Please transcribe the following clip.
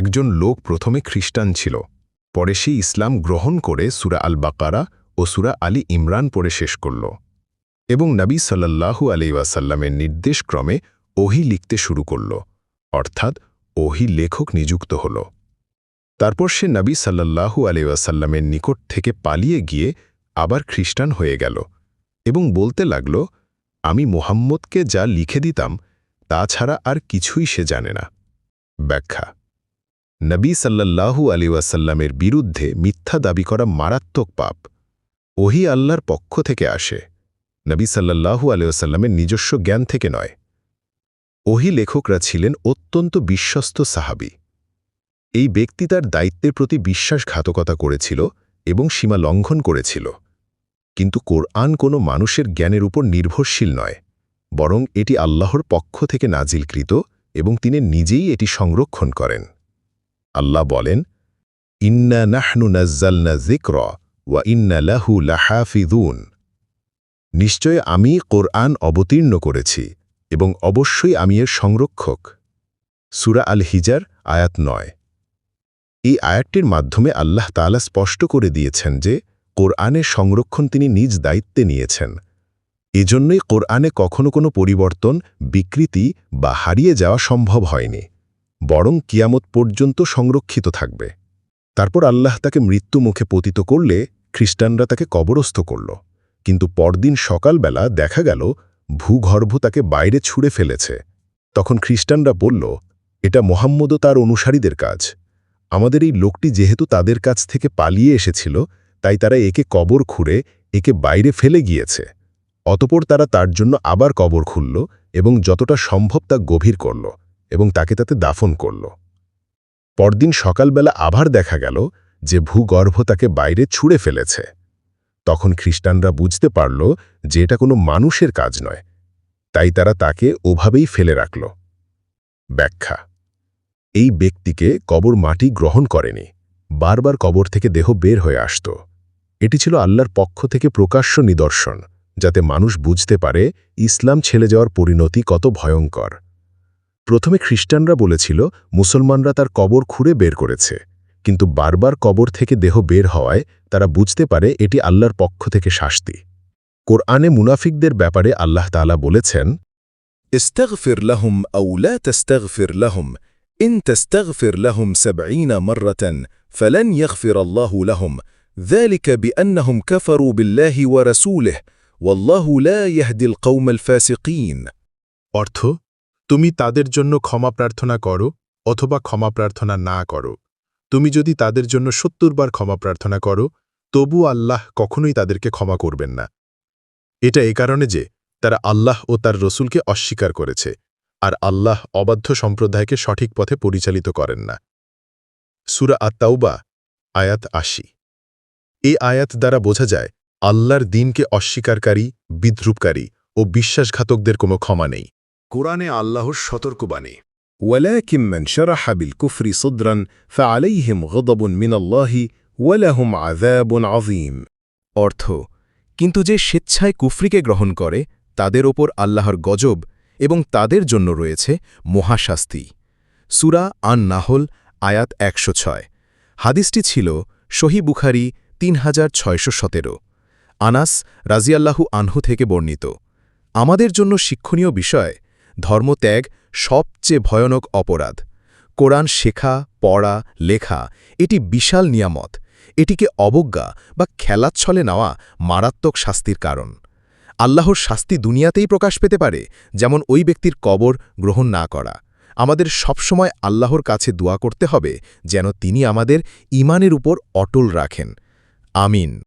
একজন লোক প্রথমে খ্রিস্টান ছিল, পরে সে ইসলাম গ্রহণ করে সুরা আল বাকারা ও সুরা আলী ইমরান পড়ে শেষ করল এবং নবী সাল্লাল্লাহু আলাইসাল্লামের নির্দেশক্রমে ওহি লিখতে শুরু করল, অর্থাৎ ওহি লেখক নিযুক্ত হল। তারপর সে নবী সাল্লাল্লাহু আলাইসাল্লামের নিকট থেকে পালিয়ে গিয়ে আবার খ্রিস্টান হয়ে গেল এবং বলতে লাগল, আমি মোহাম্মদকে যা লিখে দিতাম, তা ছাড়া আর কিছুই সে জানে না। ব্যাখ্যা নবী সাল্লাল্লাহু আলিউসাল্লামের বিরুদ্ধে মিথ্যা দাবি করা মারাত্মক পাপ। ওহি আল্লাহর পক্ষ থেকে আসে। নবী সাল্লাল্লাহু আলিউসাল্লামের নিজস্ব জ্ঞান থেকে নয়। ওহি লেখকরা ছিলেন অত্যন্ত বিশ্বস্ত সাহাবি। এই ব্যক্তি তার দায়িত্বের প্রতি বিশ্বাসঘাতকতা করেছিল এবং সীমা লঙ্ঘন করেছিল। কিন্তু কোরআন কোনো মানুষের জ্ঞানের উপর নির্ভরশীল নয়, বরং এটি আল্লাহর পক্ষ থেকে নাজিলকৃত এবং তিনি নিজেই এটি সংরক্ষণ করেন। আল্লাহ বলেন, ইন্না নাহনু নজ্জালনা জিক্র ওয়া ইন্না লাহু লাহাফিদুন নিশ্চয় আমি কোরআন অবতীর্ণ করেছি এবং অবশ্যই আমি এর সংরক্ষক। সুরা আল হিজার আয়াত নয়। এই আয়াতটির মাধ্যমে আল্লাহ তাআলা স্পষ্ট করে দিয়েছেন যে, কোরআনের সংরক্ষণ তিনি নিজ দায়িত্বে নিয়েছেন। এজন্যই কোরআনে কখনো কোনো পরিবর্তন, বিকৃতি বা হারিয়ে যাওয়া সম্ভব হয়নি। বরং কিয়ামত পর্যন্ত সংরক্ষিত থাকবে। তারপর আল্লাহ তাকে মৃত্যু মুখে পতিত করলে খ্রিস্টানরা তাকে কবরস্থ করল। কিন্তু পরদিন সকালবেলা দেখা গেল, ভূগর্ভ তাকে বাইরে ছুঁড়ে ফেলেছে। তখন খ্রিস্টানরা বলল, এটা মোহাম্মদও তার অনুসারীদের কাজ। আমাদের এই লোকটি যেহেতু তাদের কাছ থেকে পালিয়ে এসেছিল, তাই তারা একে কবর খুঁড়ে একে বাইরে ফেলে গিয়েছে। অতপর তারা তার জন্য আবার কবর খুলল এবং যতটা সম্ভব তা গভীর করল। এবং তাকে তাতে দাফন করল। পরদিন সকালবেলা আবার দেখা গেল যে ভূগর্ভ তাকে বাইরে ছুঁড়ে ফেলেছে। তখন খ্রিস্টানরা বুঝতে পারল যে এটা কোনো মানুষের কাজ নয়, তাই তারা তাকে ওভাবেই ফেলে রাখল। ব্যাখ্যা, এই ব্যক্তিকে কবর মাটি গ্রহণ করেনি, বারবার কবর থেকে দেহ বের হয়ে আসত। এটি ছিল আল্লাহর পক্ষ থেকে প্রকাশ্য নিদর্শন, যাতে মানুষ বুঝতে পারে ইসলাম ছেলে যাওয়ার পরিণতি কত ভয়ঙ্কর। প্রথমে খ্রিস্টানরা বলেছিল মুসলমানরা তার কবর খুঁড়ে বের করেছে কিন্তু বারবার কবর থেকে দেহ বের হওয়ায় তারা বুঝতে পারে এটি আল্লাহর পক্ষ থেকে শাস্তি কোরআনে মুনাফিকদের ব্যাপারে আল্লাহ তালা বলেছেন استغفر لهم أو لا تستغفر لهم إن تستغفر لهم سبعين مرة فلن يغفر الله لهم ذلك بأنهم كفروا بالله ورسوله والله لا يهدي القوم الفاسقين অর্থ তুমি তাদের জন্য ক্ষমা প্রার্থনা করো অথবা ক্ষমা প্রার্থনা না করো। তুমি যদি তাদের জন্য সত্তর বার ক্ষমা প্রার্থনা করো, তবু আল্লাহ কখনোই তাদেরকে ক্ষমা করবেন না। এটা এ কারণে যে তারা আল্লাহ ও তার রসুলকে অস্বীকার করেছে, আর আল্লাহ অবাধ্য সম্প্রদায়কে সঠিক পথে পরিচালিত করেন না। সুরা আত্মাউবা আয়াত আশি। এই আয়াত দ্বারা বোঝা যায়, আল্লাহর দিনকে অস্বীকারকারী বিদ্রুপকারী ও বিশ্বাসঘাতকদের কোনো ক্ষমা নেই। কোরআনে আল্লাহর সতর্কবাণী ولكن من شرح بالكفر صدرا فعليهم غضب من الله ولهم عذاب عظيم অর্থ কিন্তু যে স্বেচ্ছায় কুফরিকে গ্রহণ করে তাদের ওপর আল্লাহর গজব এবং তাদের জন্য রয়েছে মহাশাস্তি সুরা আন নাহল আয়াত একশো ছয় হাদিসটি ছিল সহি বুখারি তিন হাজার ছয়শো সতেরো আনাস রাজিয়াল্লাহু আনহু থেকে বর্ণিত আমাদের জন্য শিক্ষণীয় বিষয় ধর্মত্যাগ সবচেয়ে ভয়ানক অপরাধ। কোরআন শেখা, পড়া, লেখা, এটি বিশাল নিয়ামত। এটিকে অবজ্ঞা বা খেলাচ্ছলে নেওয়া মারাত্মক শাস্তির কারণ। আল্লাহর শাস্তি দুনিয়াতেই প্রকাশ পেতে পারে, যেমন ওই ব্যক্তির কবর গ্রহণ না করা। আমাদের সবসময় আল্লাহর কাছে দোয়া করতে হবে, যেন তিনি আমাদের ইমানের উপর অটল রাখেন। আমিন।